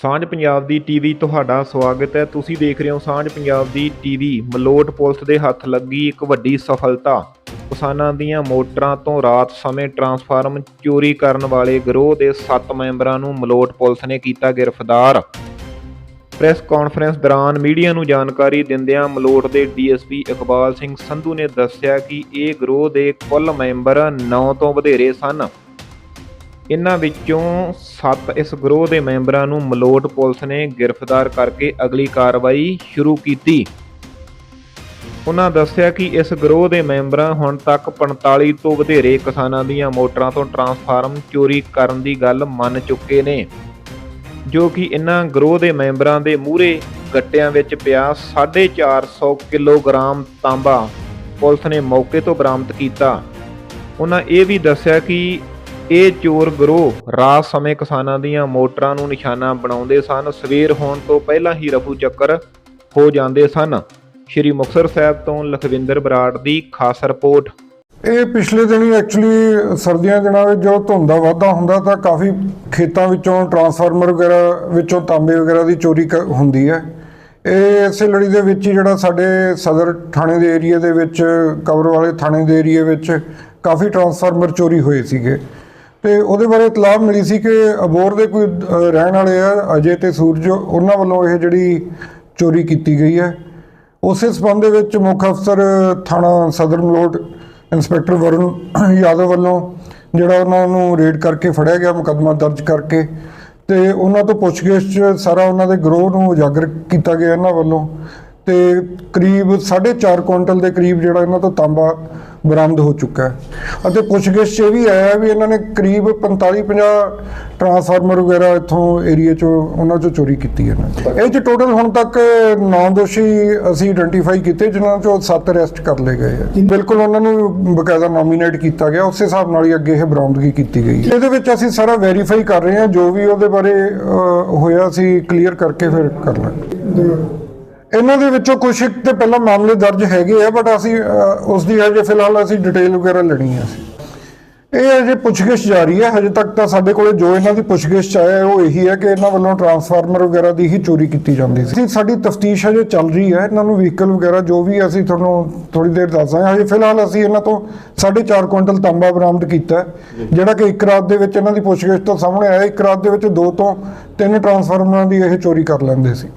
ਸਾਂਝ ਪੰਜਾਬ ਦੀ ਟੀਵੀ ਤੁਹਾਡਾ ਸਵਾਗਤ ਹੈ। ਤੁਸੀਂ ਦੇਖ ਰਹੇ ਹੋ ਸਾਂਝ ਪੰਜਾਬ ਦੀ ਟੀਵੀ। ਮਲੋਟ ਪੁਲਿਸ ਦੇ ਹੱਥ ਲੱਗੀ ਇੱਕ ਵੱਡੀ ਸਫਲਤਾ। ਕਿਸਾਨਾਂ ਦੀਆਂ ਮੋਟਰਾਂ ਤੋਂ ਰਾਤ ਸਮੇਂ ਟਰਾਂਸਫਾਰਮ ਚੋਰੀ ਕਰਨ ਵਾਲੇ ਗਰੋਹ ਦੇ 7 ਮੈਂਬਰਾਂ ਨੂੰ ਮਲੋਟ ਪੁਲਿਸ ਨੇ ਕੀਤਾ ਗ੍ਰਿਫਤਾਰ। ਪ੍ਰੈਸ ਕਾਨਫਰੰਸ ਦੌਰਾਨ ਮੀਡੀਆ ਨੂੰ ਜਾਣਕਾਰੀ ਦਿੰਦਿਆਂ ਮਲੋਟ ਦੇ ਡੀਐਸਪੀ ਇਕਬਾਲ ਸਿੰਘ ਸੰਧੂ ਨੇ ਦੱਸਿਆ ਕਿ ਇਹ ਗਰੋਹ ਦੇ ਕੁੱਲ ਮੈਂਬਰ 9 ਤੋਂ ਵਧੇਰੇ ਸਨ। ਇਨ੍ਹਾਂ ਵਿੱਚੋਂ 7 ਇਸ ਗਰੋਹ ਦੇ ਮੈਂਬਰਾਂ ਨੂੰ ਮਲੋਟ ਪੁਲਿਸ ਨੇ ਗ੍ਰਿਫਤਾਰ ਕਰਕੇ ਅਗਲੀ ਕਾਰਵਾਈ ਸ਼ੁਰੂ ਕੀਤੀ। ਉਹਨਾਂ ਦੱਸਿਆ ਕਿ ਇਸ ਗਰੋਹ ਦੇ ਮੈਂਬਰਾਂ ਹੁਣ ਤੱਕ 45 ਤੋਂ ਵਧੇਰੇ ਕਿਸਾਨਾਂ ਦੀਆਂ ਮੋਟਰਾਂ ਤੋਂ ਟਰਾਂਸਫਾਰਮ ਚੋਰੀ ਕਰਨ ਦੀ ਗੱਲ ਮੰਨ ਚੁੱਕੇ ਨੇ, ਜੋ ਕਿ ਇਨ੍ਹਾਂ ਗਰੋਹ ਦੇ ਮੈਂਬਰਾਂ ਦੇ ਮੂਹਰੇ ਗੱਟਿਆਂ ਵਿੱਚ ਪਿਆ 450 ਕਿਲੋਗ੍ਰਾਮ ਤਾਂਬਾ ਪੁਲਿਸ ਨੇ ਮੌਕੇ ਤੋਂ ਬਰਾਮਦ ਕੀਤਾ। ਉਹਨਾਂ ਇਹ ਵੀ ਦੱਸਿਆ ਕਿ ਇਹ ਚੋਰ ਗਰੋਹ ਰਾਤ ਸਮੇਂ ਕਿਸਾਨਾਂ ਦੀਆਂ ਮੋਟਰਾਂ ਨੂੰ ਨਿਸ਼ਾਨਾ ਬਣਾਉਂਦੇ ਸਨ। ਸਵੇਰ ਹੋਣ ਤੋਂ ਪਹਿਲਾਂ ਹੀ ਰਫੂ ਚੱਕਰ ਹੋ ਜਾਂਦੇ ਸਨ। ਸ਼੍ਰੀ ਮੁਕਤਸਰ ਸਾਹਿਬ ਤੋਂ ਲਖਵਿੰਦਰ ਬਰਾੜ ਦੀ ਖਾਸ ਰਿਪੋਰਟ। ਇਹ ਪਿਛਲੇ ਦਿਨੀ ਐਕਚੁਅਲੀ ਸਰਦੀਆਂ ਦਿਨਾਂ ਵਿੱਚ ਜਦੋਂ ਧੁੰਦਾ ਵਾਧਾ ਹੁੰਦਾ ਤਾਂ ਕਾਫੀ ਖੇਤਾਂ ਵਿੱਚੋਂ ਟਰਾਂਸਫਾਰਮਰ ਵਗੈਰਾ ਵਿੱਚੋਂ ਤਾਂਬੇ ਵਗੈਰਾ ਦੀ ਚੋਰੀ ਕ- ਹੁੰਦੀ ਹੈ। ਇਹ ਇਸੇ ਲੜੀ ਦੇ ਵਿੱਚ ਹੀ ਜਿਹੜਾ ਸਾਡੇ ਸਦਰ ਥਾਣੇ ਦੇ ਏਰੀਆ ਦੇ ਵਿੱਚ ਕਵਰ ਵਾਲੇ ਥਾਣੇ ਦੇ ਏਰੀਆ ਵਿੱਚ ਕਾਫੀ ਟਰਾਂਸਫਾਰਮਰ ਚੋਰੀ ਹੋਏ ਸੀਗੇ। ਤੇ ਉਹਦੇ ਬਾਰੇ ਇਤਲਾਹ ਮਿਲੀ ਸੀ ਕਿ ਅਬੋਰ ਦੇ ਕੋਈ ਰਹਿਣ ਵਾਲੇ ਆ, ਅਜੇ ਤੇ ਸੂਰਜ, ਉਹਨਾਂ ਵੱਲੋਂ ਇਹ ਜਿਹੜੀ ਚੋਰੀ ਕੀਤੀ ਗਈ ਹੈ। ਉਸੇ ਸਬੰਧ ਦੇ ਵਿੱਚ ਮੁੱਖ ਅਫਸਰ ਥਾਣਾ ਸਦਰ ਮਲੋਟ, ਇੰਸਪੈਕਟਰ ਵਰੁਣ ਯਾਦਵ ਵੱਲੋਂ ਜਿਹੜਾ ਉਹਨਾਂ ਨੂੰ ਰੇਡ ਕਰਕੇ ਫੜਿਆ ਗਿਆ, ਮੁਕੱਦਮਾ ਦਰਜ ਕਰਕੇ ਤੇ ਉਹਨਾਂ ਤੋਂ ਪੁੱਛਗਿੱਛ 'ਚ ਸਾਰਾ ਉਹਨਾਂ ਦੇ ਗਰੋਹ ਨੂੰ ਉਜਾਗਰ ਕੀਤਾ ਗਿਆ ਇਹਨਾਂ ਵੱਲੋਂ ਤੇ ਕਰੀਬ 4.5 ਕੁਇੰਟਲ ਦੇ ਕਰੀਬ ਜਿਹੜਾ ਇਹਨਾਂ ਤੋਂ ਤਾਂਬਾ ਬਰਾਮਦ ਹੋ ਚੁੱਕਾ ਹੈ। ਅਤੇ ਪੁੱਛਗਿੱਛ 'ਚ ਇਹ ਵੀ ਆਇਆ ਵੀ ਇਹਨਾਂ ਨੇ ਕਰੀਬ 45-50 ਟਰਾਂਸਫਾਰਮਰ ਵਗੈਰਾ ਇੱਥੋਂ ਏਰੀਆ 'ਚੋਂ ਉਹਨਾਂ 'ਚੋਂ ਚੋਰੀ ਕੀਤੀ ਹੈ ਇਹਨਾਂ ਇਹ 'ਚ ਟੋਟਲ ਹੁਣ ਤੱਕ 9 ਦੋਸ਼ੀ ਅਸੀਂ ਆਇਡੈਂਟੀਫਾਈ ਕੀਤੇ, ਜਿਨ੍ਹਾਂ ਚੋਂ 7 ਅਰੈਸਟ ਕਰ ਲਏ ਗਏ ਆ ਬਿਲਕੁਲ ਉਹਨਾਂ ਨੂੰ ਬਕਾਇਦਾ ਨੋਮੀਨੇਟ ਕੀਤਾ ਗਿਆ, ਉਸੇ ਹਿਸਾਬ ਨਾਲ ਹੀ ਅੱਗੇ ਇਹ ਬਰਾਮਦਗੀ ਕੀਤੀ ਗਈ ਇਹਦੇ ਵਿੱਚ ਅਸੀਂ ਸਾਰਾ ਵੈਰੀਫਾਈ ਕਰ ਰਹੇ ਹਾਂ, ਜੋ ਵੀ ਉਹਦੇ ਬਾਰੇ ਹੋਇਆ ਸੀ ਕਲੀਅਰ ਕਰਕੇ ਫਿਰ ਕਰ ਲਾਂਗੇ। ਇਹਨਾਂ ਦੇ ਵਿੱਚੋਂ ਕੁਝ ਇੱਕ ਤੇ ਪਹਿਲਾਂ ਮਾਮਲੇ ਦਰਜ ਹੈਗੇ ਆ ਬਟ ਅਸੀਂ ਅਹ, ਉਸ ਦੀ ਹਜੇ ਫਿਲਹਾਲ ਅਸੀਂ ਡਿਟੇਲ ਵਗੈਰਾ ਲੈਣੀ ਹੈ ਅਸੀਂ ਇਹ ਅਜੇ ਪੁੱਛਗਿੱਛ ਜਾਰੀ ਹੈ ਹਜੇ ਤੱਕ ਤਾਂ ਸਾਡੇ ਕੋਲੇ ਜੋ ਇਹਨਾਂ ਦੀ ਪੁੱਛਗਿੱਛ ਆਇਆ ਹੈ, ਉਹ ਇਹੀ ਹੈ ਕਿ ਇਹਨਾਂ ਵੱਲੋਂ ਟਰਾਂਸਫਾਰਮਰ ਵਗੈਰਾ ਦੀ ਹੀ ਚੋਰੀ ਕੀਤੀ ਜਾਂਦੀ ਸੀ। ਸਾਡੀ ਤਫਤੀਸ਼ ਹਜੇ ਚੱਲ ਰਹੀ ਹੈ ਇਹਨਾਂ ਨੂੰ ਵਹੀਕਲ ਵਗੈਰਾ ਜੋ ਵੀ ਅਸੀਂ ਤੁਹਾਨੂੰ ਥੋੜੀ ਦੇਰ ਦੱਸਾਂਗੇ ਹਜੇ ਫਿਲਹਾਲ ਅਸੀਂ ਇਹਨਾਂ ਤੋਂ 4.5 ਕੁਇੰਟਲ ਤਾਂਬਾ ਬਰਾਮਦ ਕੀਤਾ ਜਿਹੜਾ ਕਿ ਇੱਕ ਰਾਤ ਦੇ ਵਿੱਚ ਇਹਨਾਂ ਦੀ ਪੁੱਛਗਿੱਛ ਤੋਂ ਸਾਹਮਣੇ ਆਇਆ। ਇੱਕ ਰਾਤ ਦੇ ਵਿੱਚ ਦੋ ਤੋਂ ਤਿੰਨ ਟਰਾਂਸਫਾਰਮਰਾਂ ਦੀ ਇਹ ਚੋਰੀ ਕਰ ਲੈਂਦੇ ਸੀ।